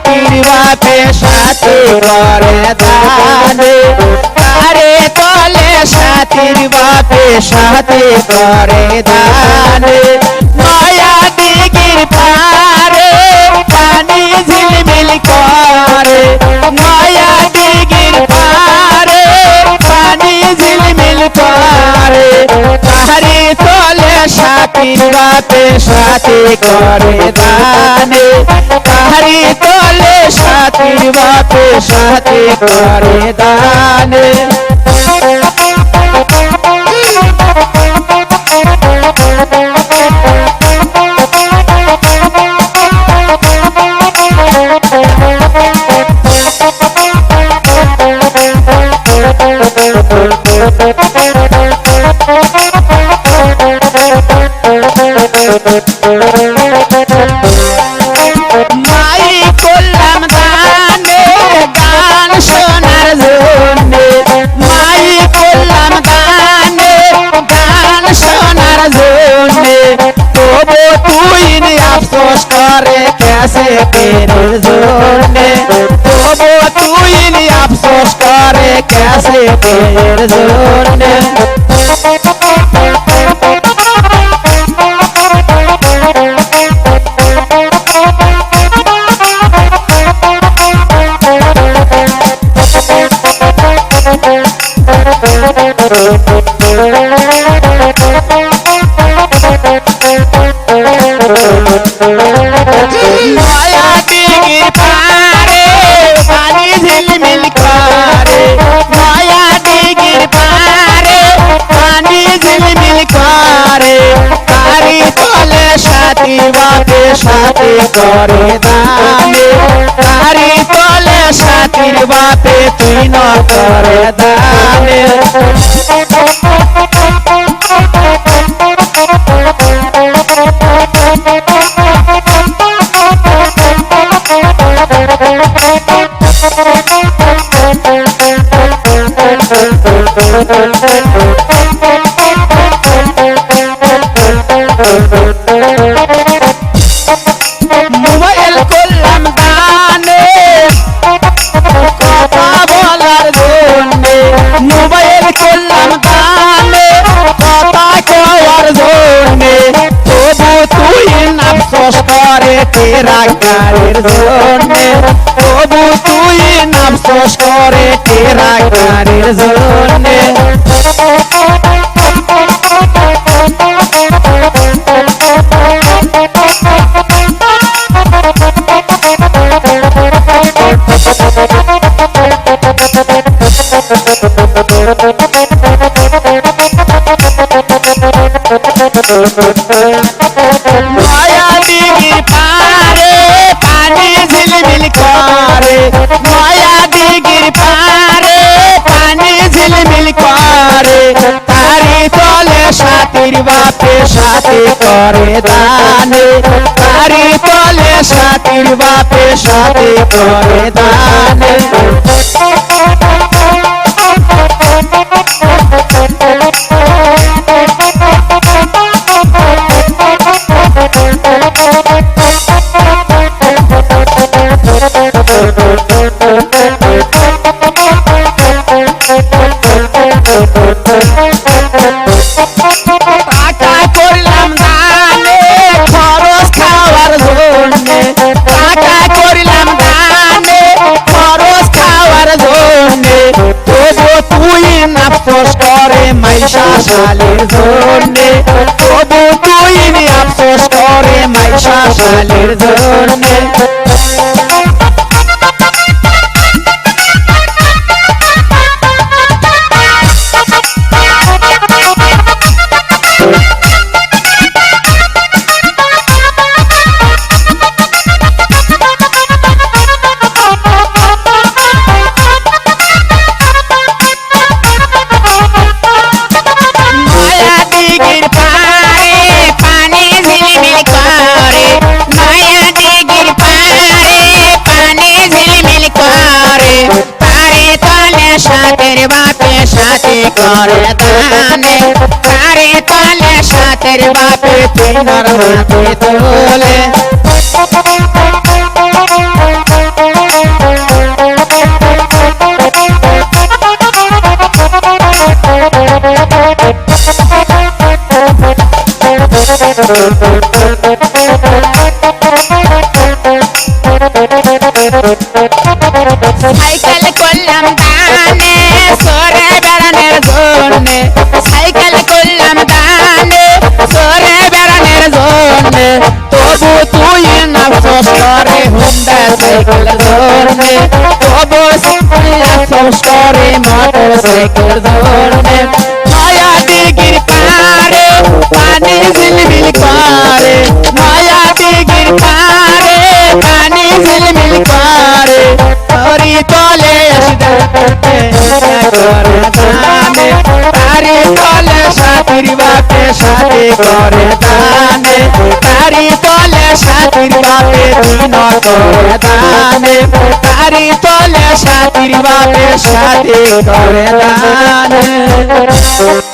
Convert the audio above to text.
সাথীর বাপে সাথী করে দানে তারে তলে সাথীর বাপে সাথী করে দানে মায়া দিগির পারে পানি ঝিলমিল করে মায়া দিগির পারে পানি ঝিলমিল করে তাহারি তলে সাথীর বাপে সাথী করে দানে। তাহারি তলে সাথীর বাপে সাথে করে দানে। তবু তুই নি আফসোস করে কেসে পেরের জন্য তবু তুই নি আফসোস করে কেসে পেরের জন্য পানি ঝিলমিল করে, তারি তলে সাথী বাপে সাথী করে দানে তারি তলে সাথীর বাপে তুই ন করে দানে মোবাইল তেরা গাড়ির জন্যে। তবু তুই নাফসোস করে তেরা গাড়ির জন্যে। মায়া সাথীর বাপে সাথী করে দানে তারি তলে সাথীর বাপে সাথী করে দানে। টাকা শালের জন্যে তবু তুই আফসোস করে মাইশা শালের জন্যে দানে তারে তালে সাতের বাপে তোমার হাতে তোলে Thank you. হুন্ডা সাইকেল জন্যে তবু নাফস করে মোটর সাইকেল জন্যে নয়া দিগির পারে পানি ঝিলমিল করে নয়া দিগির পারে পানি ঝিলমিল করে হরি তলে তারি তলে সাথীর বাপে সাথে করে দানে বাপে দিন তারি তলে সাথীর বাপে সাথে করে দানে